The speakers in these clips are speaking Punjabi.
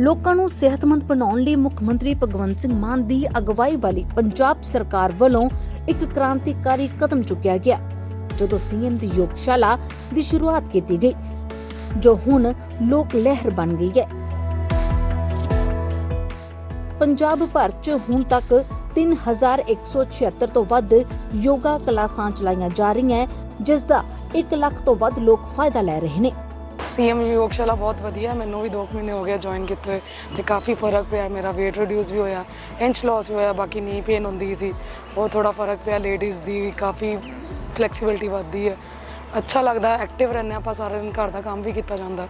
ਲੋਕਾਂ ਨੂੰ ਸਿਹਤਮੰਦ ਬਣਾਉਣ ਲਈ ਮੁੱਖ ਮੰਤਰੀ ਭਗਵੰਤ ਸਿੰਘ ਮਾਨ ਦੀ ਅਗਵਾਈ ਵਾਲੀ ਪੰਜਾਬ ਸਰਕਾਰ ਵੱਲੋਂ ਇੱਕ ਕ੍ਰਾਂਤੀਕਾਰੀ ਕਦਮ ਚੁੱਕਿਆ ਗਿਆ, ਜਦੋਂ ਸੀਐਮ ਦੀ ਯੋਗਸ਼ਾਲਾ ਦੀ ਸ਼ੁਰੂਆਤ ਕੀਤੀ ਗਈ, ਜੋ ਹੁਣ ਲੋਕ ਲਹਿਰ ਬਣ ਗਈ ਹੈ। ਪੰਜਾਬ ਭਰ 'ਚ ਹੁਣ ਤੱਕ 3176 ਤੋਂ ਵੱਧ ਯੋਗਾ ਕਲਾਸਾਂ ਚਲਾਈਆਂ ਜਾ ਰਹੀਆਂ, ਜਿਸ ਦਾ 1 ਲੱਖ ਤੋਂ ਵੱਧ ਲੋਕ ਫਾਇਦਾ ਲੈ ਰਹੇ ਨੇ। ਸੀਐਮ ਯੋਗਸ਼ਾਲਾ ਬਹੁਤ ਵਧੀਆ, ਮੈਨੂੰ ਵੀ 2 ਮਹੀਨੇ ਹੋ ਗਏ ਜੁਆਇਨ ਕੀਤੇ ਹੋਏ ਤੇ ਕਾਫੀ ਫ਼ਰਕ ਪਿਆ, ਮੇਰਾ weight ਰਿਡਿਊਸ ਵੀ ਹੋਇਆ ਇੰਚ ਲਾਸ ਵੀ ਹੋਇਆ, ਬਾਕੀ ਨੀ ਪੇਨ ਹੁੰਦੀ ਸੀ ਉਹ ਥੋੜਾ ਫ਼ਰਕ ਪਿਆ ਲੇਡੀਜ਼ ਦੀ ਵੀ ਕਾਫੀ ਫਲੈਕਸੀਬਿਲਟੀ ਵੱਧਦੀ ਹੈ। ਅੱਛਾ ਲੱਗਦਾ ਐਕਟਿਵ ਰਹਿੰਦੇ ਆਪਾਂ ਸਾਰਾ ਦਿਨ, ਘਰ ਦਾ ਕੰਮ ਵੀ ਕੀਤਾ ਜਾਂਦਾ।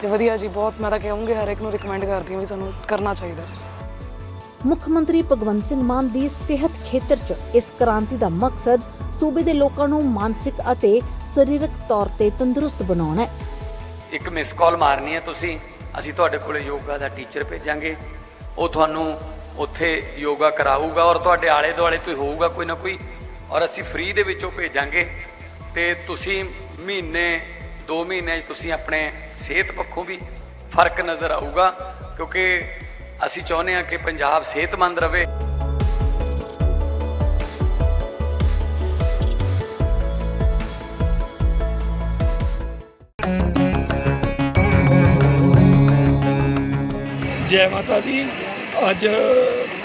ਤੇ ਵਧੀਆ ਜੀ, ਬਹੁਤ ਮੈਂ ਤਾਂ ਕਹੂੰਗੀ ਹਰ ਇੱਕ ਨੂੰ ਰਿਕਮੈਂਡ ਕਰਦੀ ਹਾਂ ਵੀ ਸਾਨੂੰ ਕਰਨਾ ਚਾਹੀਦਾ। ਮੁੱਖ ਮੰਤਰੀ ਭਗਵੰਤ ਸਿੰਘ ਮਾਨ ਦੀ ਸਿਹਤ ਖੇਤਰ 'ਚ ਇਸ ਕ੍ਰਾਂਤੀ ਦਾ ਮਕਸਦ ਸੂਬੇ ਦੇ ਲੋਕਾਂ ਨੂੰ ਮਾਨਸਿਕ ਅਤੇ ਸਰੀਰਕ ਤੌਰ ਤੇ ਤੰਦਰੁਸਤ ਬਣਾਉਣਾ ਹੈ। ਇੱਕ ਮਿਸ ਕਾਲ ਮਾਰਨੀ ਹੈ ਤੁਸੀਂ, ਅਸੀਂ ਤੁਹਾਡੇ ਕੋਲੇ ਯੋਗਾ ਦਾ ਟੀਚਰ ਭੇਜਾਂਗੇ। ਉਹ ਤੁਹਾਨੂੰ ਉੱਥੇ ਯੋਗਾ ਕਰਾਊਗਾ ਔਰ ਤੁਹਾਡੇ ਆਲੇ ਦੁਆਲੇ ਤੋਂ ਹੋਊਗਾ ਕੋਈ ਨਾ ਕੋਈ, ਔਰ ਅਸੀਂ ਫ੍ਰੀ ਦੇ ਵਿੱਚ ਉਹ ਭੇਜਾਂਗੇ। ਤੇ ਤੁਸੀਂ ਮਹੀਨੇ 2 ਮਹੀਨੇ 'ਚ ਤੁਸੀਂ ਆਪਣੇ ਸਿਹਤ ਪੱਖੋਂ ਵੀ ਫ਼ਰਕ ਨਜ਼ਰ ਆਊਗਾ, ਕਿਉਂਕਿ ਅਸੀਂ ਚਾਹੁੰਦੇ ਹਾਂ ਕਿ ਪੰਜਾਬ ਸਿਹਤਮੰਦ ਰਹੇ। ਜੈ ਮਾਤਾ ਦੀ। ਅੱਜ,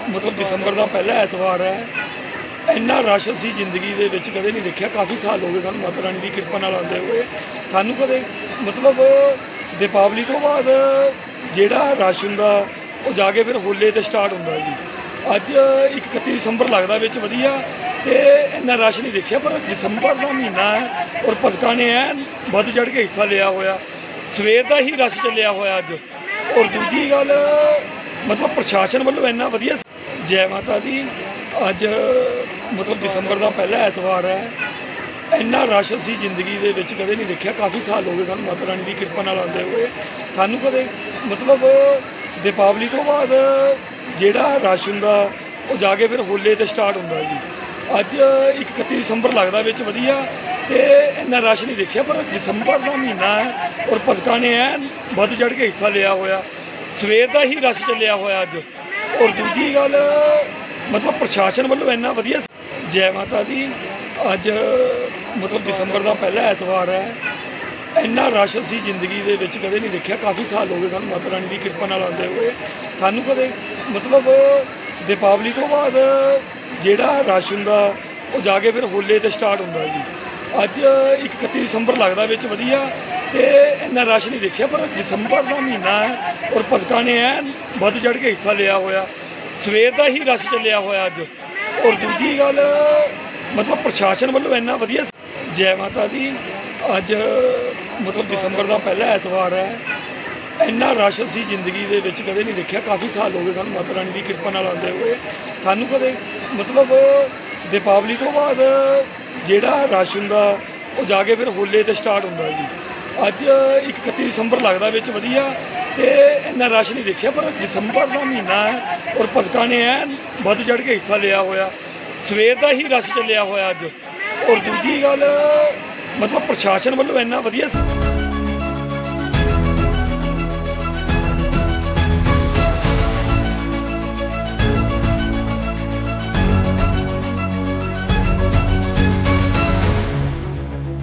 ਮਤਲਬ ਦਸੰਬਰ ਦਾ ਪਹਿਲਾ ਐਤਵਾਰ ਹੈ। ਇੰਨਾ ਰਸ਼ ਅਸੀਂ ਜ਼ਿੰਦਗੀ ਦੇ ਵਿੱਚ ਕਦੇ ਨਹੀਂ ਦੇਖਿਆ। ਕਾਫੀ ਸਾਲ ਹੋ ਗਏ ਸਾਨੂੰ ਮਾਤਾ ਰਾਣੀ ਦੀ ਕਿਰਪਾ ਨਾਲ ਆਉਂਦੇ ਹੋਏ। ਸਾਨੂੰ ਕਦੇ, ਮਤਲਬ ਦੀਪਾਵਲੀ ਤੋਂ ਬਾਅਦ ਜਿਹੜਾ ਰਸ਼ ਹੁੰਦਾ, ਉਹ ਜਾ ਕੇ ਫਿਰ ਹੋਲੇ ਤੇ ਸਟਾਰਟ ਹੁੰਦਾ ਜੀ। ਅੱਜ ਇੱਕ 31 ਦਸੰਬਰ ਲੱਗਦਾ ਵਿੱਚ ਵਧੀਆ ਤੇ ਇੰਨਾ ਰਸ਼ ਨਹੀਂ ਦੇਖਿਆ, ਪਰ ਦਸੰਬਰ ਦਾ ਮਹੀਨਾ ਹੈ ਔਰ ਭਗਤਾਂ ਨੇ ਐਨ ਵੱਧ ਚੜ ਕੇ ਹਿੱਸਾ ਲਿਆ ਹੋਇਆ। ਸਵੇਰ ਦਾ ਹੀ ਰਸ਼ ਚੱਲਿਆ ਹੋਇਆ ਅੱਜ। ਔਰ ਦੂਜੀ ਗੱਲ, ਮਤਲਬ ਪ੍ਰਸ਼ਾਸਨ ਵੱਲੋਂ ਇੰਨਾ ਵਧੀਆ ਜੈ ਮਾਤਾ ਦੀ ਅੱਜ, ਮਤਲਬ ਦਸੰਬਰ ਦਾ ਪਹਿਲਾ ਐਤਵਾਰ ਹੈ। ਇੰਨਾ ਰਸ਼ ਅਸੀਂ ਜ਼ਿੰਦਗੀ ਦੇ ਵਿੱਚ ਕਦੇ ਨਹੀਂ ਦੇਖਿਆ। ਕਾਫੀ ਸਾਲ ਹੋ ਗਏ ਸਾਨੂੰ ਮਾਤਾ ਰਾਣੀ ਦੀ ਕਿਰਪਾ ਨਾਲ ਆਉਂਦੇ ਹੋਏ। ਸਾਨੂੰ ਕਦੇ ਮਤਲਬ ਦੀਪਾਵਲੀ ਤੋਂ ਬਾਅਦ ਜਿਹੜਾ ਰਸ਼ ਹੁੰਦਾ, ਉਹ ਜਾ ਕੇ ਫਿਰ ਹੋਲੇ ਤੇ ਸਟਾਰਟ ਹੁੰਦਾ ਜੀ। ਅੱਜ ਇੱਕ 31 ਦਸੰਬਰ ਲੱਗਦਾ ਵਿੱਚ ਵਧੀਆ। ਤੇ ਇੰਨਾ ਰਸ਼ ਨਹੀਂ ਦੇਖਿਆ, ਪਰ ਦਸੰਬਰ ਦਾ ਮਹੀਨਾ ਹੈ ਔਰ ਭਗਤਾਂ ਨੇ ਐਨ ਵੱਧ ਚੜ ਕੇ ਹਿੱਸਾ ਲਿਆ ਹੋਇਆ। ਸਵੇਰ ਦਾ ਹੀ ਰਸ਼ ਚੱਲਿਆ ਹੋਇਆ ਅੱਜ। ਔਰ ਦੂਜੀ ਗੱਲ, ਮਤਲਬ ਪ੍ਰਸ਼ਾਸਨ ਵੱਲੋਂ ਇੰਨਾ ਵਧੀਆ ਜੈ ਮਾਤਾ ਦੀ ਅੱਜ, ਮਤਲਬ ਦਸੰਬਰ ਦਾ ਪਹਿਲਾ ਐਤਵਾਰ ਹੈ। ਇੰਨਾ ਰਸ਼ ਅਸੀਂ ਜ਼ਿੰਦਗੀ ਦੇ ਵਿੱਚ ਕਦੇ ਨਹੀਂ ਦੇਖਿਆ। ਕਾਫੀ ਸਾਲ ਹੋ ਗਏ ਸਾਨੂੰ ਮਾਤਾ ਰਾਣੀ ਦੀ ਕਿਰਪਾ ਨਾਲ ਆਉਂਦੇ ਹੋਏ। ਸਾਨੂੰ ਕਦੇ, ਮਤਲਬ ਦੀਪਾਵਲੀ ਤੋਂ ਬਾਅਦ ਜਿਹੜਾ ਰਸ਼ ਹੁੰਦਾ, ਉਹ ਜਾ ਕੇ ਫਿਰ ਹੋਲੇ ਤੇ ਸਟਾਰਟ ਹੁੰਦਾ ਜੀ। ਅੱਜ ਇੱਕ 31 ਦਸੰਬਰ ਲੱਗਦਾ ਵਿੱਚ ਵਧੀਆ ਤੇ ਇੰਨਾ ਰਸ਼ ਨਹੀਂ ਦੇਖਿਆ, ਪਰ ਦਸੰਬਰ ਦਾ ਮਹੀਨਾ ਹੈ ਔਰ ਭਗਤਾਂ ਨੇ ਐਨ ਵੱਧ ਚੜ ਕੇ ਹਿੱਸਾ ਲਿਆ ਹੋਇਆ। ਸਵੇਰ ਦਾ ਹੀ ਰਸ਼ ਚੱਲਿਆ ਹੋਇਆ ਅੱਜ। ਔਰ ਦੂਜੀ ਗੱਲ, ਮਤਲਬ ਪ੍ਰਸ਼ਾਸਨ ਵੱਲੋਂ ਇੰਨਾ ਵਧੀਆ ਜੈ ਮਾਤਾ ਦੀ ਅੱਜ ਮਤਲਬ ਦਸੰਬਰ ਦਾ ਪਹਿਲਾ ਐਤਵਾਰ ਹੈ। ਇੰਨਾ ਰਸ਼ ਅਸੀਂ ਜ਼ਿੰਦਗੀ ਦੇ ਵਿੱਚ ਕਦੇ ਨਹੀਂ ਦੇਖਿਆ। ਕਾਫੀ ਸਾਲ ਹੋ ਗਏ ਸਾਨੂੰ ਮਾਤਾ ਰਾਣੀ ਦੀ ਕਿਰਪਾ ਨਾਲ ਆਉਂਦੇ ਹੋਏ। ਸਾਨੂੰ ਕਦੇ ਮਤਲਬ ਦੀਪਾਵਲੀ ਤੋਂ ਬਾਅਦ ਜਿਹੜਾ ਰਸ਼ ਹੁੰਦਾ, ਉਹ ਜਾ ਕੇ ਫਿਰ ਹੋਲੇ ਤੇ ਸਟਾਰਟ ਹੁੰਦਾ ਜੀ। ਅੱਜ ਇੱਕ 31 ਦਸੰਬਰ ਲੱਗਦਾ ਵਿੱਚ ਵਧੀਆ ਤੇ ਇੰਨਾ ਰਸ਼ ਨਹੀਂ ਦੇਖਿਆ, ਪਰ ਦਸੰਬਰ ਦਾ ਮਹੀਨਾ ਹੈ ਔਰ ਭਗਤਾਂ ਨੇ ਐਨ ਵੱਧ ਚੜ ਕੇ ਹਿੱਸਾ ਲਿਆ ਹੋਇਆ। ਸਵੇਰ ਦਾ ਹੀ ਰਸ਼ ਚੱਲਿਆ ਹੋਇਆ ਅੱਜ। ਔਰ ਦੂਜੀ ਗੱਲ, ਮਤਲਬ ਪ੍ਰਸ਼ਾਸਨ ਵੱਲੋਂ ਇੰਨਾ ਵਧੀਆ